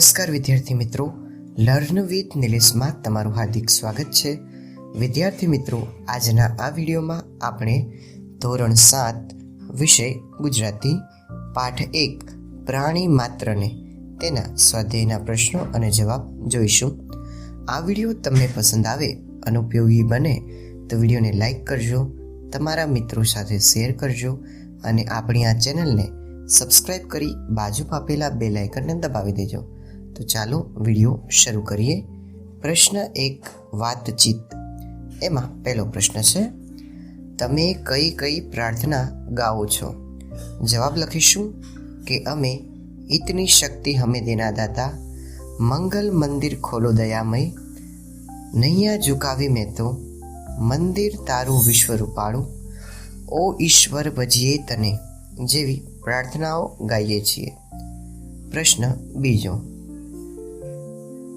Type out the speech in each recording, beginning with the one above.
નમસ્કાર વિદ્યાર્થી મિત્રો. લર્ન વિથ નિલેશમાં તમારું હાર્દિક સ્વાગત છે. વિદ્યાર્થી મિત્રો, આજના આ વિડીયોમાં આપણે ધોરણ સાત વિષય ગુજરાતી પાઠ એક, પ્રાણી માત્રને તેના સ્વાધ્યાયના પ્રશ્નો અને જવાબ જોઈશું. આ વીડિયો તમને પસંદ આવે અને ઉપયોગી બને, તો વિડીયોને લાઈક કરજો, તમારા મિત્રો સાથે શેર કરજો અને આપણી આ ચેનલને સબસ્ક્રાઇબ કરી બાજુમાં આપેલા બે લાઇકનને દબાવી દેજો. તો ચાલો વીડિયો શરૂ કરીએ. પ્રશ્ન એક, વાતચીત. એમાં પહેલો પ્રશ્ન છે, તમે કઈ કઈ પ્રાર્થના ગાઓ છો? જવાબ લખીશું કે, અમે ઇતની શક્તિ હમે દેના દાતા. મંગલ મંદિર ખોલો દયામય. નૈયા ઝુકાવી મેં તો. મંદિર તારું વિશ્વ રૂપાળું. ઓ ઈશ્વર, ભજીએ તને. જેવી પ્રાર્થનાઓ ગાઈએ છીએ. પ્રશ્ન બીજો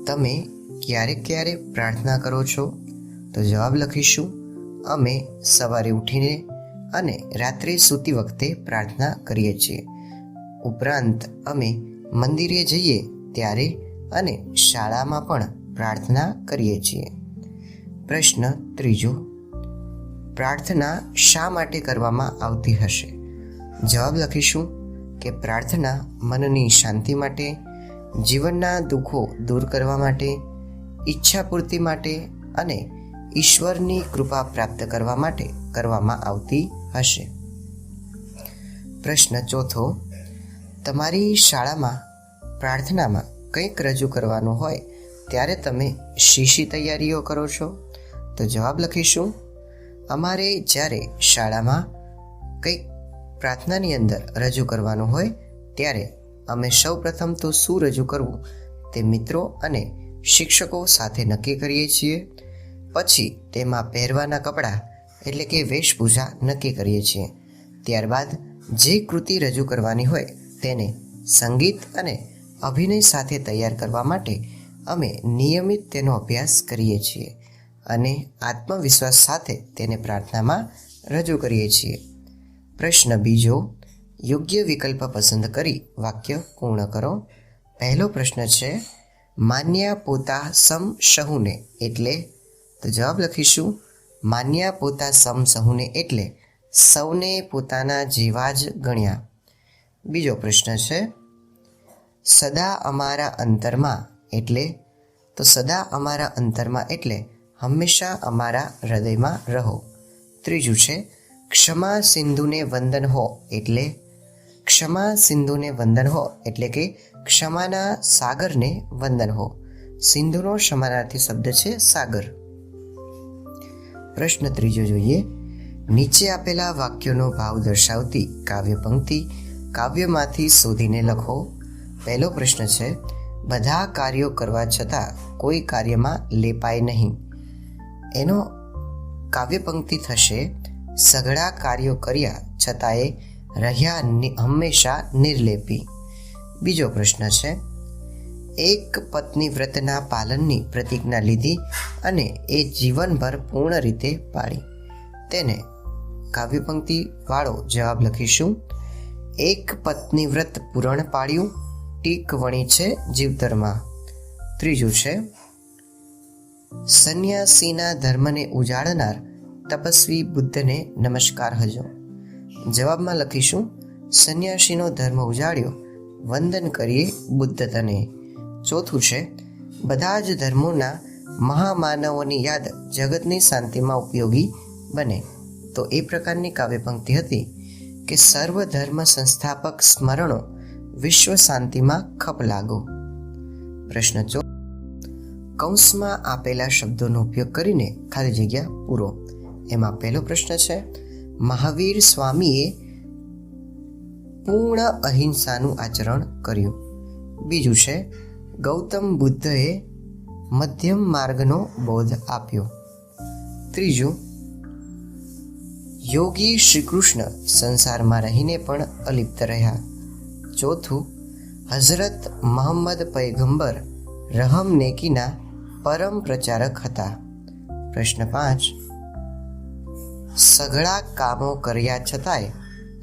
તમે ક્યારેક ક્યારે પ્રાર્થના કરો છો? તો જવાબ લખીશું. અમે સવારે ઉઠીને અને રાત્રે સૂતી વખતે પ્રાર્થના કરીએ છીએ. ઉપરાંત અમે મંદિરે જઈએ ત્યારે અને શાળામાં પણ પ્રાર્થના કરીએ છીએ. પ્રશ્ન ત્રીજો. પ્રાર્થના શા માટે કરવામાં આવતી હશે? જવાબ લખીશું કે પ્રાર્થના મનની શાંતિ માટે જીવનના દુઃખો દૂર કરવા માટે, ઈચ્છા પૂર્તિ માટે અને ઈશ્વરની કૃપા પ્રાપ્ત કરવા માટે કરવામાં આવતી હશે. પ્રશ્ન ચોથો, તમારી શાળામાં પ્રાર્થનામાં કંઈક રજૂ કરવાનું હોય, ત્યારે તમે શી શી તૈયારીઓ કરો છો? તો જવાબ લખીશું. અમારે જ્યારે શાળામાં કંઈક પ્રાર્થનાની અંદર રજૂ કરવાનું હોય, ત્યારે અમે સૌ પ્રથમ તો શું રજૂ કરવું તે મિત્રો અને શિક્ષકો સાથે નક્કી કરીએ છીએ. પછી તેમાં પહેરવાના કપડાં એટલે કે વેશભૂષા નક્કી કરીએ છીએ. ત્યારબાદ જે કૃતિ રજૂ કરવાની હોય તેને સંગીત અને અભિનય સાથે તૈયાર કરવા માટે અમે નિયમિત તેનો અભ્યાસ કરીએ છીએ અને આત્મવિશ્વાસ સાથે તેને પ્રાર્થનામાં રજૂ કરીએ છીએ. પ્રશ્ન બીજો યોગ્ય વિકલ્પ પસંદ કરી વાક્ય પૂર્ણ કરો. પહેલો પ્રશ્ન છે, માન્યા પોતા સમ સહુને એટલે? તો જવાબ લખીશું, માન્યા પોતા સમ સહુને એટલે સૌને પોતાના જેવા જ ગણ્યા. બીજો પ્રશ્ન છે, સદા અમારા અંતરમાં એટલે? તો સદા અમારા અંતરમાં એટલે હંમેશા અમારા હૃદયમાં રહો. ત્રીજું છે, ક્ષમા સિંધુને વંદન હો એટલે? ક્ષમા સિંધુને વંદન હો, એટલે કે ક્ષમાના સાગરને વંદન હો. સિંધુનો સમાનાર્થી શબ્દ છે સાગર. પ્રશ્ન ત્રીજો જોઈએ. નીચે આપેલા વાક્યોનો ભાવ દર્શાવતી કાવ્ય પંક્તિ કાવ્યમાંથી શોધીને લખો. પહેલો પ્રશ્ન છે, બધા કાર્યો કરવા છતાં કોઈ કાર્યમાં લેપાય નહીં. એનો કાવ્ય પંક્તિ થશે, સઘળા કાર્યો કર્યા છતાંય રહ્યા હંમેશા નિર્લેપી. બીજો પ્રશ્ન છે, એક પત્ની વ્રતના પાલનની પ્રતિજ્ઞા લીધી અને એ જીવનભર પૂર્ણ રીતે પાળી. તેને કાવ્યપંક્તિ વાળો જવાબ લખીશું. એક પત્ની વ્રત પૂરણ પાડ્યું ટીક વણી છે જીવતરમાં ત્રીજું છે, સંન્યાસીના ધર્મને ઉજાડનાર તપસ્વી બુદ્ધને નમસ્કાર હજો. જવાબમાં લખીશું, સંન્યાસીનો ધર્મ ઉજાડ્યો વંદન કરીએ બુદ્ધ તને ચોથું છે, બધા જ ધર્મોના મહામાનવોની યાદ જગતની શાંતિમાં ઉપયોગી બને. તો એ પ્રકારની કાવ્યપંક્તિ હતી કે, સર્વ ધર્મ સંસ્થાપક સ્મરણો વિશ્વ શાંતિમાં ખપ લાગો. પ્રશ્ન ચો, કૌંસમાં આપેલા શબ્દોનો ઉપયોગ કરીને ખાલી જગ્યા પૂરો. એમાં પહેલો પ્રશ્ન છે મહાવીર સ્વામીએ પૂર્ણ અહિંસાનું આચરણ કર્યું. બીજું છે, ગૌતમ બુદ્ધએ મધ્યમ માર્ગનો બોધ આપ્યો. ત્રીજું, યોગી શ્રી કૃષ્ણ સંસારમાં રહીને પણ અલિપ્ત રહ્યા. ચોથું, હઝરત મોહમ્મદ પૈગંબર રહમ નેકીના પરમ પ્રચારક હતા. પ્રશ્ન પાંચ સઘળા કામો કર્યા છતાંય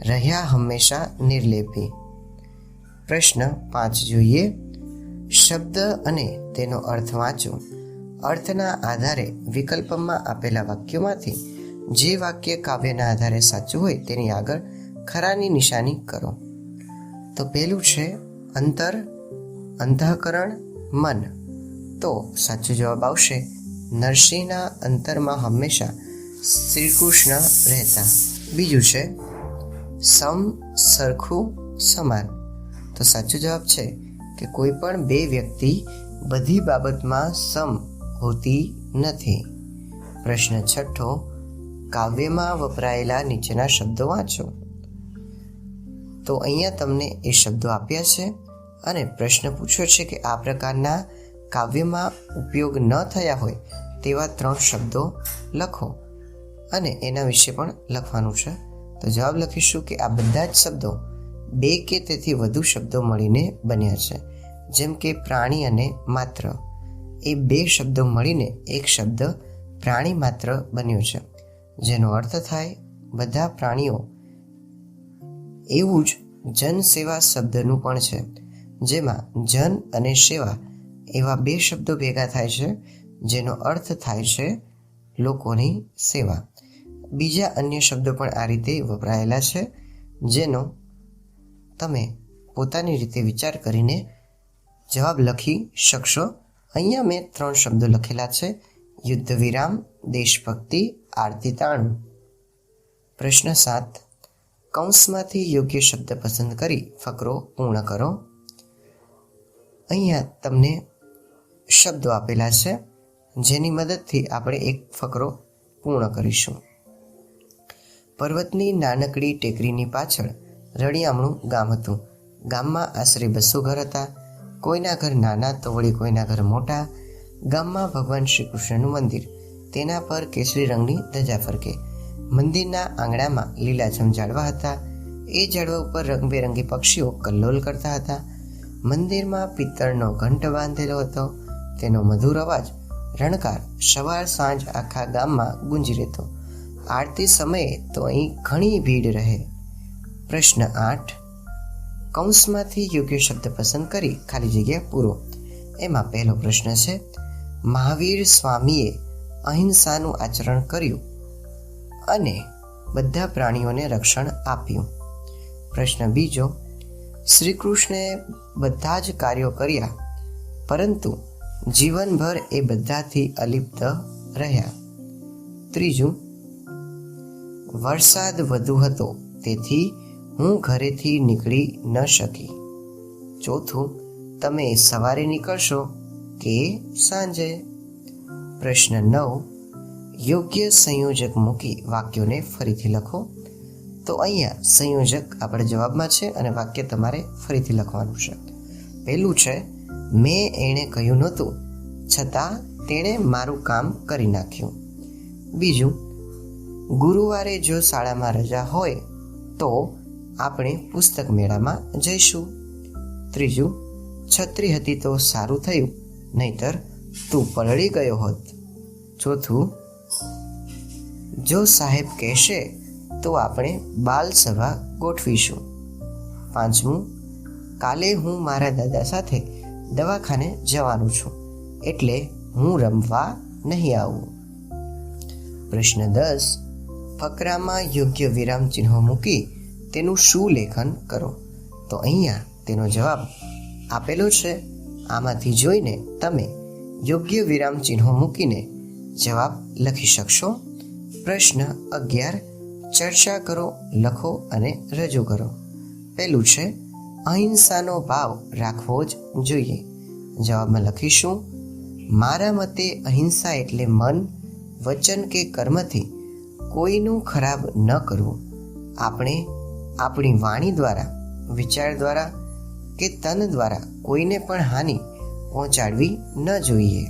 રહ્યા હંમેશા નિર્લેપી. પ્રશ્ન પાંચ જોઈએ. શબ્દ અને તેનો અર્થ વાંચો. અર્થના આધારે વિકલ્પમાં આપેલા વાક્યોમાંથી જે વાક્ય કાવ્યના આધારે સાચું હોય તેની આગળ ખરાની નિશાની કરો. તો પહેલું છે અંતર અંતઃકરણ મન. તો સાચો જવાબ આવશે. નરસિંહના અંતરમાં હંમેશા શ્રી કૃષ્ણ રહેતા. બીજું છે, સમ સરખું સમાન. તો સાચો જવાબ છે કે કોઈ પણ બે વ્યક્તિ બધી બાબતમાં સમ હોતી નથી. પ્રશ્ન છઠ્ઠો, કાવ્યમાં વપરાયેલા નીચેના શબ્દો વાંચો. તો અહીંયા તમને એ શબ્દો આપ્યા છે અને પ્રશ્ન પૂછ્યો છે કે આ પ્રકારના કાવ્યમાં ઉપયોગ ન થયા હોય તેવા ત્રણ શબ્દો લખો. અને એના વિશે પણ લખવાનું છે. તો જવાબ લખીશું કે આ બધા જ શબ્દો બે કે તેથી વધુ શબ્દો મળીને બન્યા છે. જેમ કે પ્રાણી અને માત્ર. એ બે શબ્દો મળીને એક શબ્દ પ્રાણી માત્ર બન્યો છે. જેનો અર્થ થાય, બધા પ્રાણીઓ એવું જ જન સેવા શબ્દનું પણ છે. જેમાં જન અને સેવા એવા બે શબ્દો ભેગા થાય છે, જેનો અર્થ થાય છે લોકોની સેવા. બીજા અન્ય શબ્દો પણ આ રીતે વપરાયેલા છે, જેનો તમે પોતાની રીતે વિચાર કરીને જવાબ લખી શકશો. અહીંયા મેં ત્રણ શબ્દો લખેલા છે. યુદ્ધ વિરામ દેશભક્તિ, આરતી તાણું. પ્રશ્ન સાત. કૌંસમાંથી યોગ્ય શબ્દ પસંદ કરી ફકરો પૂર્ણ કરો. અહીંયા તમને શબ્દો આપેલા છે, જેની મદદથી આપણે એક ફકરો પૂર્ણ કરીશું. પર્વતની નાનકડી ટેકરીની પાછળ રળિયામણું ગામ હતું. ગામમાં આશરે બસો ઘર હતા. કોઈના ઘર નાના તો વળી કોઈના ઘર મોટા. ગામમાં ભગવાન શ્રી કૃષ્ણનું મંદિર. તેના પર કેસરી રંગની ધજા ફરકે. મંદિરના આંગણામાં લીલાછમ ઝાડવા હતા. એ ઝાડવા ઉપર રંગબેરંગી પક્ષીઓ કલ્લોલ કરતા હતા. મંદિરમાં પિત્તળનો ઘંટ બાંધેલો હતો. તેનો મધુર અવાજ, રણકાર, સવાર સાંજ આખા ગામમાં ગુંજી રહેતો આરતી સમયે તો અહીં ઘણી ભીડ રહે. પ્રશ્ન આઠ. કૌંસમાંથી યોગ્ય શબ્દ પસંદ કરી ખાલી જગ્યા પૂરો. એમાં પહેલો પ્રશ્ન છે, મહાવીર સ્વામીએ અહિંસાનું આચરણ કર્યું અને બધા પ્રાણીઓને રક્ષણ આપ્યું. પ્રશ્ન બીજો શ્રી કૃષ્ણે બધા જ કાર્યો કર્યા, પરંતુ જીવનભર એ બધાથી અલિપ્ત રહ્યા. ત્રીજું વરસાદ વધુ હતો, તેથી હું ઘરેથી નીકળી ન શકી. ચોથું, તમે સવારે નીકળશો કે સાંજે? પ્રશ્ન નવ, યોગ્ય સંયોજક મૂકી વાક્યોને ફરીથી લખો. તો અહીંયા સંયોજક આપણે જવાબમાં છે અને વાક્ય તમારે ફરીથી લખવાનું છે. પહેલું છે, મેં એણે કહ્યું નહોતું, છતાં તેણે મારું કામ કરી નાખ્યું. બીજું ગુરુવારે જો શાળામાં રજા હોય, તો આપણે પુસ્તક મેળામાં જઈશું. ત્રીજું, છત્રી હતી તો સારું થયું, નહીતર તું પલળી ગયો હોત. ચોથું, જો સાહેબ કહેશે, તો આપણે બાલ સભા ગોઠવીશું. પાંચમું, કાલે હું મારા દાદા સાથે દવાખાને જવાનું છું, એટલે હું રમવા નહીં આવું. પ્રશ્ન દસ ફકરામાં યોગ્ય વિરામ ચિહ્નો મૂકી તેનું શું લેખન કરો? તો અહીંયા તેનો જવાબ આપેલો છે. આમાંથી જોઈને તમે યોગ્ય વિરામ ચિહ્નો મૂકીને જવાબ લખી શકશો. પ્રશ્ન અગિયાર, ચર્ચા કરો, લખો અને રજૂ કરો. પહેલું છે, અહિંસાનો ભાવ રાખવો જ જોઈએ. જવાબમાં લખીશું, મારા મતે અહિંસા એટલે મન, વચન કે કર્મથી કોઈનું ખરાબ ન કરવું. આપણે આપણી વાણી દ્વારા, વિચાર દ્વારા કે તન દ્વારા કોઈને પણ હાનિ પહોંચાડવી ન જોઈએ.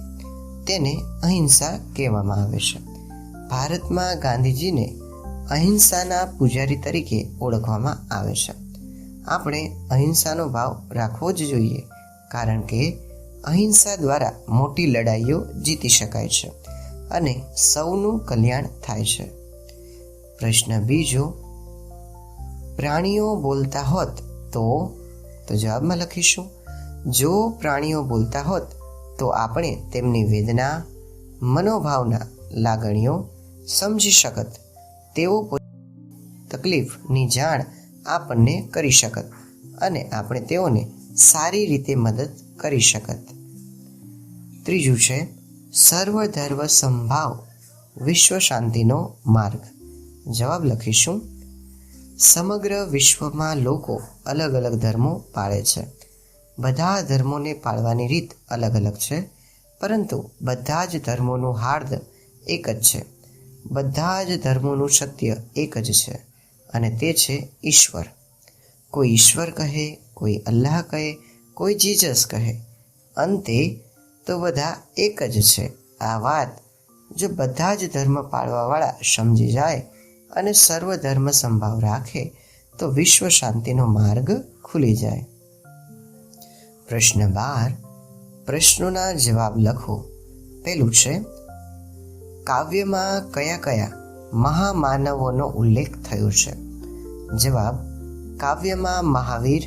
તેને અહિંસા કહેવામાં આવે છે. ભારતમાં ગાંધીજીને અહિંસાના પૂજારી તરીકે ઓળખવામાં આવે છે. આપણે અહિંસાનો ભાવ રાખવો જ જોઈએ, કારણ કે અહિંસા દ્વારા મોટી લડાઈઓ જીતી શકાય છે અને સૌનું કલ્યાણ થાય છે. પ્રશ્ન બીજો, પ્રાણીઓ બોલતા હોત તો તો જવાબમાં લખીશું. જો પ્રાણીઓ બોલતા હોત તો આપણે તેમની વેદના, મનોભાવના, લાગણીઓ સમજી શકત. તેઓ તકલીફની જાણ આપણને કરી શકત અને આપણે તેઓને સારી રીતે મદદ કરી શકત. ત્રીજું છે સર્વધર્વ સંભાવ વિશ્વ શાંતિનો માર્ગ. જવાબ લખીશું. સમગ્ર વિશ્વમાં લોકો અલગ અલગ ધર્મો પાળે છે. બધા ધર્મોને પાળવાની રીત અલગ અલગ છે, પરંતુ બધા જ ધર્મોનું હાર્દ એક જ છે. બધા જ ધર્મોનું સત્ય એક જ છે, અને તે છે ઈશ્વર. કોઈ ઈશ્વર કહે, કોઈ અલ્લાહ કહે, કોઈ જીજસ કહે. અંતે તો બધા એક જ છે. આ વાત જો બધા જ ધર્મ પાળવાવાળા સમજી જાય અને સર્વ ધર્મ સંભાવ રાખે તો વિશ્વ શાંતિનો માર્ગ ખુલી જાય. પ્રશ્ન બાર, પ્રશ્નોના જવાબ લખો. પેલું છે, કાવ્યમાં કયા કયા મહામાનવોનો ઉલ્લેખ થયો છે? જવાબ, કાવ્યમાં મહાવીર,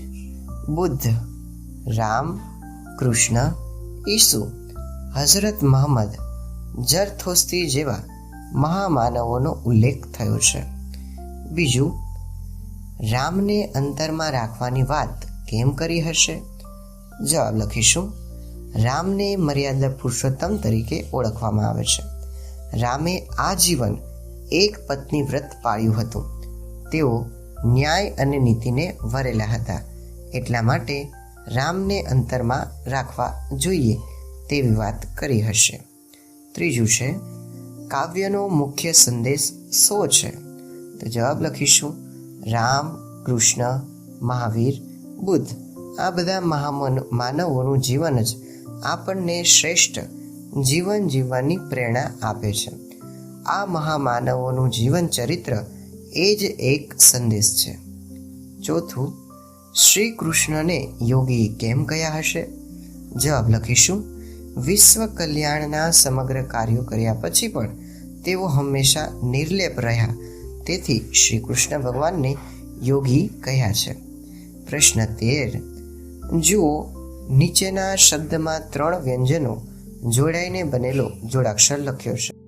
બુદ્ધ, રામ, કૃષ્ણ, ઈસુ, હઝરત મહમ્મદ જરથોસ્તી જેવા મહામાનવોનો ઉલ્લેખ થયો છે. બીજું, રામને અંતરમાં રાખવાની વાત કેમ કરી હશે? જવાબ લખીશું. રામને મર્યાદા પુરુષોત્તમ તરીકે ઓળખવામાં આવે છે. રામે આજીવન એક પત્ની વ્રત પાળ્યું હતું. તેઓ ન્યાય અને નીતિને વરેલા હતા. એટલા માટે રામને અંતરમાં રાખવા જોઈએ તેવી વાત કરી હશે. ત્રીજું છે કાવ્યનો મુખ્ય સંદેશ શો છે. તો જવાબ લખીશું. રામ, કૃષ્ણ, મહાવીર, બુદ્ધ. આ બધા મહામન, માનવોનું જીવન જ આપણને શ્રેષ્ઠ જીવન જીવવાની પ્રેરણા આપે છે. આ મહામાનવોનું જીવન ચરિત્ર એ જ એક સંદેશ છે. ચોથું, શ્રી કૃષ્ણને યોગી કેમ કયા હશે? જવાબ લખીશું. વિશ્વ કલ્યાણના સમગ્ર કાર્યો કર્યા પછી પણ તેઓ હંમેશા નિર્લેપ રહ્યા. તેથી શ્રી કૃષ્ણ ભગવાનને યોગી કહ્યા છે. પ્રશ્ન તેર. જુઓ, નીચેના શબ્દમાં ત્રણ વ્યંજનો જોડાઈને બનેલો જોડાક્ષર લખ્યો છે.